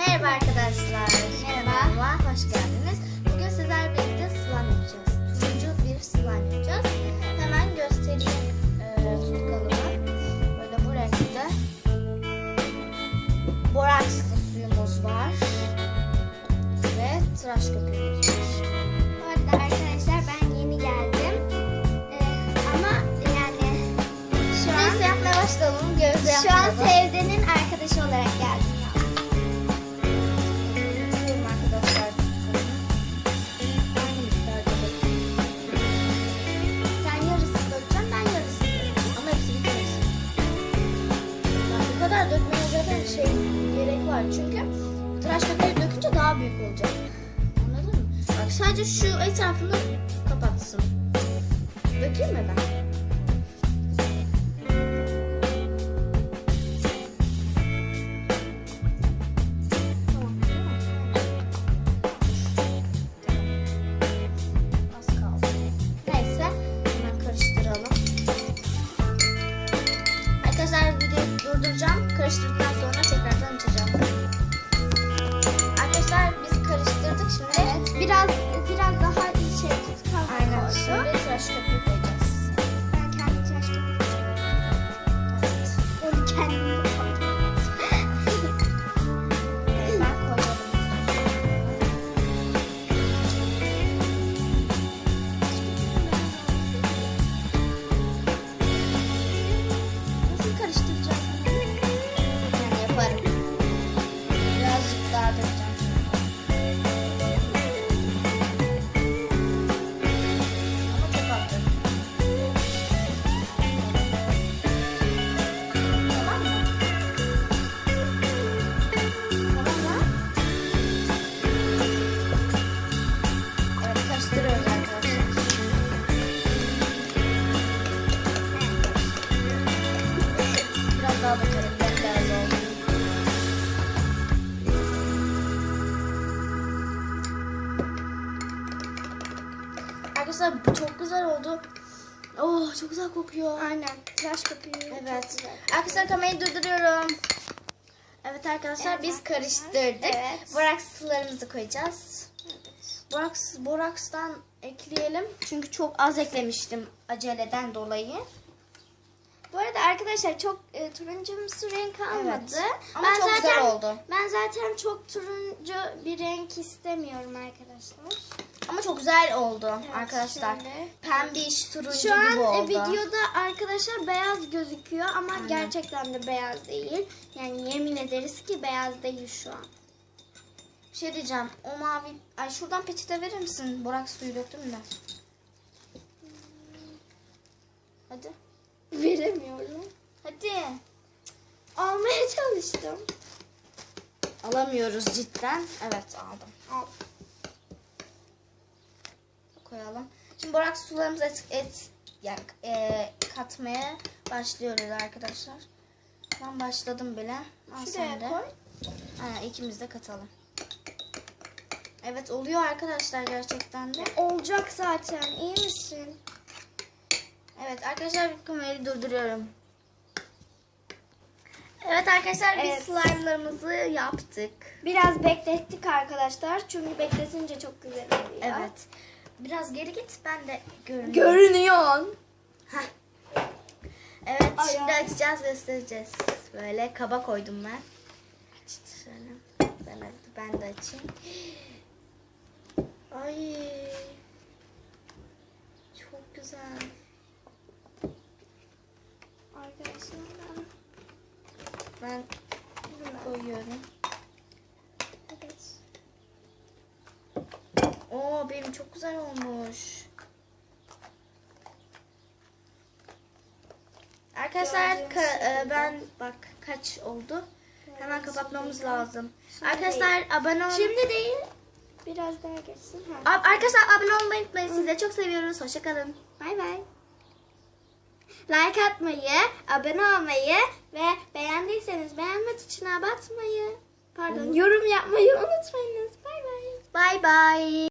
Merhaba arkadaşlar. Merhaba. Hoş geldiniz. Bugün sizlerle birlikte slime yapacağız. Turuncu bir slime yapacağız. Hemen göstereyim e, tutkalımı. Böyle bu renkte. Borakslı suyumuz var. Ve tıraş köpüğümüz var. Bu arada arkadaşlar ben yeni geldim. Ee, ama yani şu an Neyse yapmaya başlayalım. Gözde şu an yapmayalım. Sevde'nin arkadaşı olarak geldim. Çünkü tıraş köpüğü dökünce daha büyük olacak. Anladın mı? Bak sadece şu etrafını kapatsın. Dökeyim mi ben? Tamam. Tamam. Arkadaşlar bu çok güzel oldu. Oh çok güzel kokuyor. Aynen. Tıraş köpüğü. Evet. Arkadaşlar kamerayı durduruyorum. Evet arkadaşlar Evet biz karıştırdık. Evet. Boraks sularımızı koyacağız. Boraks, borakstan ekleyelim. Çünkü çok az eklemiştim aceleden dolayı. Bu arada arkadaşlar çok e, turuncumsu renk kalmadı. Evet. Ama çok güzel oldu. Ben zaten çok turuncu bir renk istemiyorum arkadaşlar. Ama çok güzel oldu Evet, arkadaşlar. şöyle. Pembiş, turuncu Şu an gibi e, oldu. videoda arkadaşlar beyaz gözüküyor ama Aynen. gerçekten de beyaz değil. Yani yemin ederiz ki beyaz değil şu an. Bir şey diyeceğim. O mavi... Ay şuradan peçete verir misin? Boraks suyu döktüm de. Hadi. Veremiyorum. Hadi. Almaya çalıştım. Alamıyoruz cidden. Evet aldım. Al. Koyalım. Şimdi boraks sularımızı et, et yani, e, katmaya başlıyoruz arkadaşlar. Ben başladım bile. Al sen Şuraya de. koy. Aynen ikimiz de katalım. Evet oluyor arkadaşlar gerçekten de. Olacak zaten. İyi misin? Evet arkadaşlar kamerayı durduruyorum. Evet arkadaşlar biz Evet. slime'larımızı yaptık. Biraz beklettik arkadaşlar. Çünkü bekletince çok güzel oluyor. Evet. Biraz geri git ben de görünüyorum. Görünüyor. Heh. Evet Ay, şimdi ay. açacağız göstereceğiz. Böyle kaba koydum ben. Açtı şöyle. Ben, ben de açayım. Ay. Çok güzel. Arkadaşlar Ben koyuyorum. evet. Oo benim çok güzel olmuş. Arkadaşlar ka- e, ben bak kaç oldu. Hemen Gördüğünüz kapatmamız lazım. Arkadaşlar abone ol. Şimdi değil. Biraz daha geçsin. Ha. Arkadaşlar abone olmayı unutmayın. Sizi çok seviyoruz. Hoşçakalın. Bay bay. Like atmayı, abone olmayı ve beğendiyseniz beğenme tuşuna basmayı. Pardon, yorum yapmayı unutmayınız. Bay bay. Bay bay.